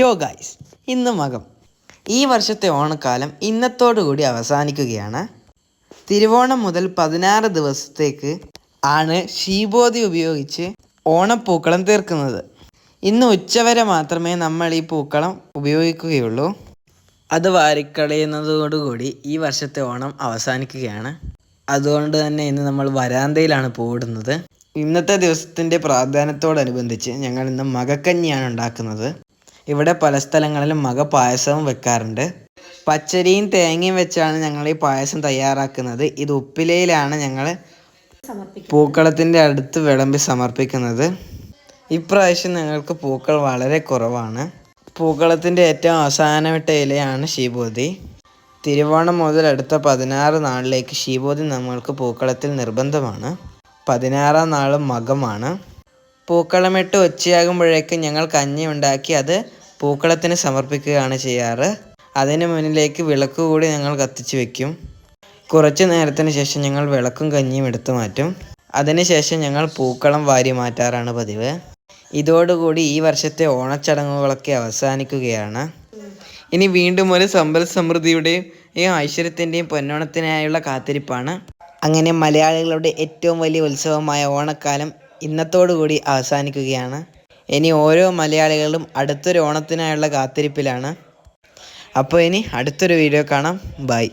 യോ ഗൈസ് ഇന്ന് മകം. ഈ വർഷത്തെ ഓണക്കാലം ഇന്നത്തോടുകൂടി അവസാനിക്കുകയാണ്. തിരുവോണം മുതൽ പതിനാറ് ദിവസത്തേക്ക് ആണ് ശീബോധി ഉപയോഗിച്ച് ഓണപ്പൂക്കളം തീർക്കുന്നത്. ഇന്ന് ഉച്ചവരെ മാത്രമേ നമ്മൾ ഈ പൂക്കളം ഉപയോഗിക്കുകയുള്ളൂ. അത് വാരിക്കളയുന്നതോടുകൂടി ഈ വർഷത്തെ ഓണം അവസാനിക്കുകയാണ്. അതുകൊണ്ട് തന്നെ ഇന്ന് നമ്മൾ വരാന്തയിലാണ് പോടുന്നത് ഇന്നത്തെ ദിവസത്തിന്റെ പ്രാധാന്യത്തോടനുബന്ധിച്ച് ഞങ്ങൾ ഇന്ന് മകക്കഞ്ഞിയാണ് ഉണ്ടാക്കുന്നത്. ഇവിടെ പല സ്ഥലങ്ങളിലും മക പായസവും വെക്കാറുണ്ട്. പച്ചരിയും തേങ്ങയും വെച്ചാണ് ഞങ്ങൾ ഈ പായസം തയ്യാറാക്കുന്നത്. ഇത് ഉപ്പിലയിലാണ് ഞങ്ങൾ പൂക്കളത്തിന്റെ അടുത്ത് വിളമ്പി സമർപ്പിക്കുന്നത്. ഇപ്രാവശ്യം ഞങ്ങൾക്ക് പൂക്കൾ വളരെ കുറവാണ്. പൂക്കളത്തിന്റെ ഏറ്റവും അവസാനമിട്ട ഇലയാണ് ശീബോധി. തിരുവോണം മുതൽ അടുത്ത പതിനാറ് നാളിലേക്ക് ശീബോധി നമ്മൾക്ക് പൂക്കളത്തിൽ നിർബന്ധമാണ്. പതിനാറാം നാളും മകമാണ്. പൂക്കളമിട്ട് ഉച്ചയാകുമ്പോഴേക്കും ഞങ്ങൾ കഞ്ഞി ഉണ്ടാക്കി അത് പൂക്കളത്തിന് സമർപ്പിക്കുകയാണ് ചെയ്യാറ്. അതിന് മുന്നിലേക്ക് വിളക്ക് കൂടി ഞങ്ങൾ കത്തിച്ച് വെക്കും. കുറച്ച് നേരത്തിന് ശേഷം ഞങ്ങൾ വിളക്കും കഞ്ഞിയും എടുത്തു മാറ്റും. അതിനുശേഷം ഞങ്ങൾ പൂക്കളം വാരി മാറ്റാറാണ് പതിവ്. ഇതോടുകൂടി ഈ വർഷത്തെ ഓണച്ചടങ്ങുകളൊക്കെ അവസാനിക്കുകയാണ്. ഇനി വീണ്ടും ഒരു സമ്പൽ സമൃദ്ധിയുടെയും ഈ ഐശ്വര്യത്തിന്റെയും പൊന്നോണത്തിനായുള്ള കാത്തിരിപ്പാണ്. അങ്ങനെ മലയാളികളുടെ ഏറ്റവും വലിയ ഉത്സവമായ ഓണക്കാലം ഇന്നത്തോടുകൂടി അവസാനിക്കുകയാണ്. ഇനി ഓരോ മലയാളികളും അടുത്തൊരു ഓണത്തിനായുള്ള കാത്തിരിപ്പിലാണ്. അപ്പോൾ ഇനി അടുത്തൊരു വീഡിയോ കാണാം. ബൈ.